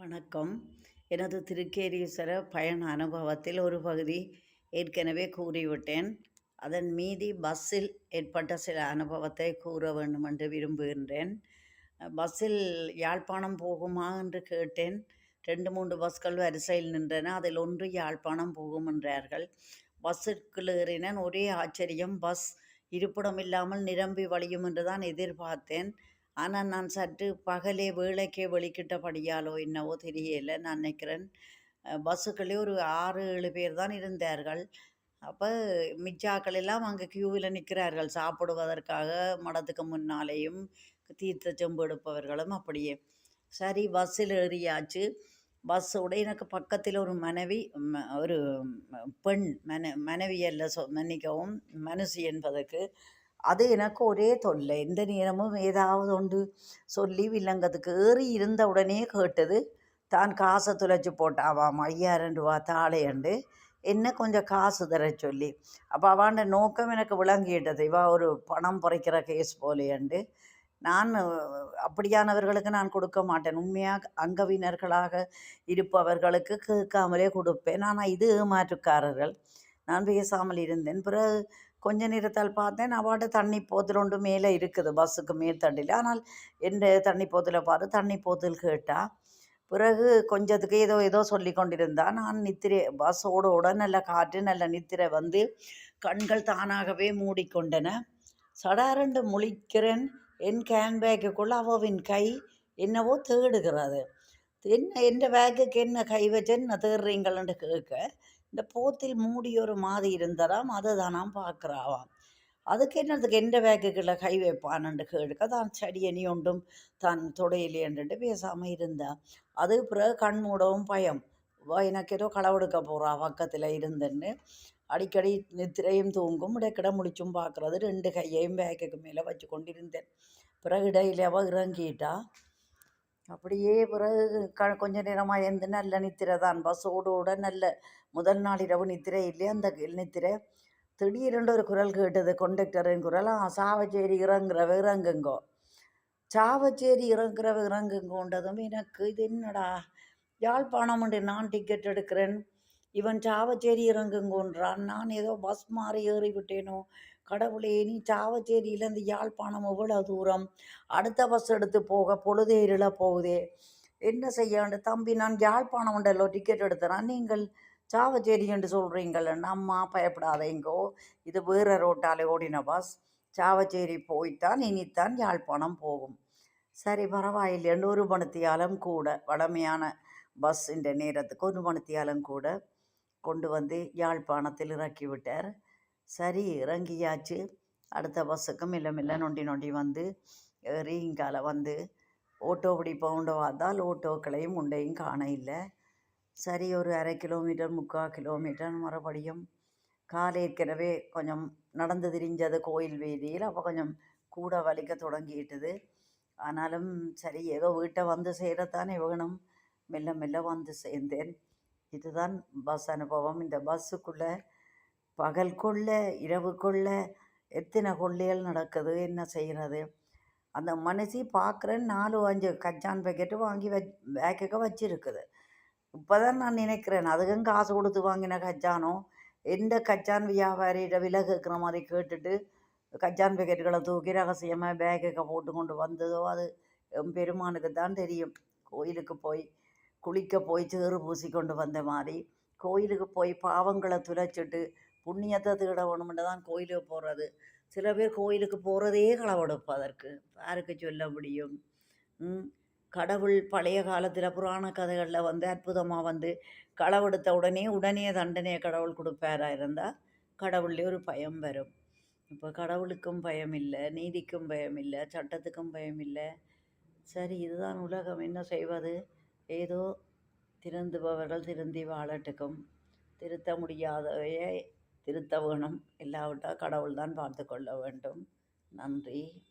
வணக்கம். எனது திருக்கேரீஸ்வர பயண அனுபவத்தில் ஒரு பகுதி ஏற்கனவே கூறிவிட்டேன். அதன் மீதி பஸ்ஸில் ஏற்பட்ட சில அனுபவத்தை கூற வேண்டும் என்று விரும்புகின்றேன். பஸ்ஸில் யாழ்ப்பாணம் போகுமா என்று கேட்டேன். ரெண்டு மூன்று பஸ்கள் வரிசையில் நின்றன. அதில் ஒன்று யாழ்ப்பாணம் போகும் என்றார்கள். பஸ்ஸுக்குள் ஏறினேன். ஒரே ஆச்சரியம். பஸ் இருப்பிடம் இல்லாமல் நிரம்பி வழியும் என்று தான் எதிர்பார்த்தேன். ஆனால் நான் சற்று பகலே வேலைக்கே வெளிக்கிட்டபடியாலோ என்னவோ தெரியலை. நான் நினைக்கிறேன் பஸ்ஸுக்களே ஒரு ஆறு ஏழு பேர் தான் இருந்தார்கள். அப்போ மிச்சாக்கள் எல்லாம் அங்கே க்யூவில் நிற்கிறார்கள் சாப்பிடுவதற்காக மடத்துக்கு முன்னாலேயும் தீர்த்த செம்பு எடுப்பவர்களும் அப்படியே. சரி பஸ்ஸில் ஏறியாச்சு. பஸ்ஸோட எனக்கு பக்கத்தில் ஒரு மனைவி ம- ஒரு பெண் மன மனைவி அல்ல சொ மன்னிக்கவும் மனுஷி என்பதற்கு அது எனக்கு ஒரே தொல்லை. எந்த நேரமும் ஏதாவது ஒன்று சொல்லி வில்லங்கத்துக்கு ஏறி இருந்த உடனே கேட்டது தான் காசை துளைச்சி போட்டாவாம் ஐயாயிரம் ரூபா தாளையண்டு. என்ன கொஞ்சம் காசு தர சொல்லி. அப்போ அவாண்ட நோக்கம் எனக்கு விளங்கிட்டது. இவா ஒரு பணம் பறிக்கிற கேஸ் போலேண்டு நான் அப்படியானவர்களுக்கு நான் கொடுக்க மாட்டேன். உண்மையாக அங்கவினர்களாக இருப்பவர்களுக்கு கேட்காமலே கொடுப்பேன். ஆனால் இது ஏமாற்றுக்காரர்கள். நான் பேசாமல் இருந்தேன். பிறகு கொஞ்ச நேரத்தால் பார்த்தேன். அவாட்ட தண்ணி போத்தல் ஒன்று மேலே இருக்குது. பஸ்ஸுக்கு மேல் தண்டில். ஆனால் எந்த தண்ணி போத்தலை பார்த்து தண்ணி போத்தல் கேட்டால் பிறகு கொஞ்சத்துக்கு ஏதோ ஏதோ சொல்லி கொண்டிருந்தா நான் நித்திரை பஸ் ஓட ஓட நல்ல காற்று நல்ல நித்திரை வந்து கண்கள் தானாகவே மூடிக்கொண்டன. சடாரண்டு முழிக்கிறேன். என் கேன் பேக்குக்குள்ள அவவின் கை என்னவோ தேடுகிறது. என்ன எந்த பேக்குக்கு என்ன கை வச்சு என்ன தேடுறீங்களன்னு கேட்க இந்த போத்தில் மூடி ஒரு மாதி இருந்தாராம் அதை தானாம் பார்க்குறாவாம் அதுக்கு என்னதுக்கு எந்த பேக்குக்குள்ள கை வைப்பான்னு கேட்க தான் செடி இனி ஒன்றும் தான் தொடையிலேன்ட்டு பேசாமல் இருந்தா. அது பிறகு கண் மூடவும் பயம். எனக்கு ஏதோ களவெடுக்க போகிறா பக்கத்தில் இருந்துன்னு. அடிக்கடி நித்திரையும் தூங்கும் இடைக்கிட முடிச்சும் பார்க்குறது. ரெண்டு கையையும் பேக்குக்கு மேலே வச்சு கொண்டிருந்தேன் பிறகு இடையில அவ இறங்கிட்டா. அப்படியே பிறகு க கொஞ்ச நேரமாக இருந்து நல்ல நித்திரை தான். பஸ் ஓட ஓட நல்ல முதல் நாள் இரவு நித்திரை இல்லையா? அந்த நித்திரை. திடீரென்று ஒரு குரல் கேட்டது கொண்டக்டரின் குரல் சாவச்சேரி இறங்குறவ இறங்குங்கோ. சாவச்சேரி இறங்குறவ இறங்குங்கோன்றதும் எனக்கு இது என்னடா? யாழ்ப்பாணம் என்று நான் டிக்கெட் எடுக்கிறேன். இவன் சாவச்சேரி இறங்குங்கோன்றான். நான் ஏதோ பஸ் மாறி ஏறி விட்டேனோ கடவுளே நீ சாவச்சேரியிலேருந்து யாழ்ப்பாணம் எவ்வளோ தூரம்? அடுத்த பஸ் எடுத்து போக பொழுதே இருள போகுதே. என்ன செய்ய தம்பி நான் யாழ்ப்பாணம் உண்டல்லோ டிக்கெட் எடுத்தேன்? நீங்கள் சாவச்சேரி என்று சொல்கிறீங்கள் அம்மா பயப்படாதேங்கோ இது வேறு ரோட்டாலே ஓடின பஸ் சாவச்சேரி போய்த்தான் இனித்தான் யாழ்ப்பாணம் போகும். சரி பரவாயில்லைன்னு ஒரு மணித்தியாலும் கூட வளமையான பஸ் இந்த நேரத்துக்கு ஒரு மணித்தியாலும் கூட கொண்டு வந்து யாழ்ப்பாணத்தில் இறக்கி விட்டார். சரி இறங்கியாச்சு. அடுத்த பஸ்ஸுக்கு மெல்ல மெல்ல நொண்டி நொண்டி வந்து ஏறி இங்கால வந்து ஓட்டோ பிடிப்போண்டு வந்தால் ஓட்டோக்களையும் உண்டையும் காண இல்லை. சரி ஒரு அரை கிலோமீட்டர் முக்கால் கிலோமீட்டர் மறுபடியும் காலை ஏற்கனவே கொஞ்சம் நடந்து திரிஞ்சது கோயில் வீதியில். அப்போ கொஞ்சம் கூட வலிக்க தொடங்கிட்டது ஆனாலும் சரி ஏதோ வீட்டை வந்து சேரத்தானே வேணும். மெல்ல மெல்ல வந்து சேர்ந்தேன். இதுதான் பஸ் அனுபவம். இந்த பஸ்ஸுக்குள்ளே பகல் கொள்ள இரவு கொள்ள எத்தனை கொள்ளைகள் நடக்குது என்ன செய்கிறது அந்த மனுஷி பார்க்குறேன்னு நாலு அஞ்சு கச்சான் பேக்கெட்டு வாங்கி வச் பேக்குக்கு வச்சுருக்குது. இப்போ தான் நான் நினைக்கிறேன் அதுக்கும் காசு கொடுத்து வாங்கின கச்சானோ எந்த கச்சான் வியாபாரியிட விலை கேட்குற மாதிரி கேட்டுட்டு கச்சான் பேக்கெட்டுகளை தூக்கி ரகசியமாக பேக்குக்கு போட்டு கொண்டு வந்ததோ அது எம் பெருமானுக்கு தான் தெரியும். கோயிலுக்கு போய் குளிக்க போய் சேறு பூசி கொண்டு வந்த மாதிரி கோயிலுக்கு போய் பாவங்களை துளைச்சிட்டு புண்ணியத்தை தேட வேணும்னு தான் கோயிலுக்கு போகிறது சில பேர் கோயிலுக்கு போகிறதே களவெடுப்பதற்கு யாருக்கு சொல்ல முடியும்? கடவுள் பழைய காலத்தில் புராண கதைகளில் வந்து அற்புதமாக வந்து களவெடுத்த உடனே உடனே தண்டனையை கடவுள் கொடுப்பாரா இருந்தால் கடவுள்லேயே ஒரு பயம் வரும். இப்போ கடவுளுக்கும் பயம் இல்லை நீதிக்கும் பயம் இல்லை சட்டத்துக்கும் பயம் இல்லை. சரி இதுதான் உலகம். என்ன செய்வது? ஏதோ திருந்துபவர்கள் திருந்தி வாழட்டுக்கும். திருத்த முடியாதவையை திருத்த வேணும் இல்லாவிட்டால் கடவுள் தான் பார்த்து கொள்ள வேண்டும். நன்றி.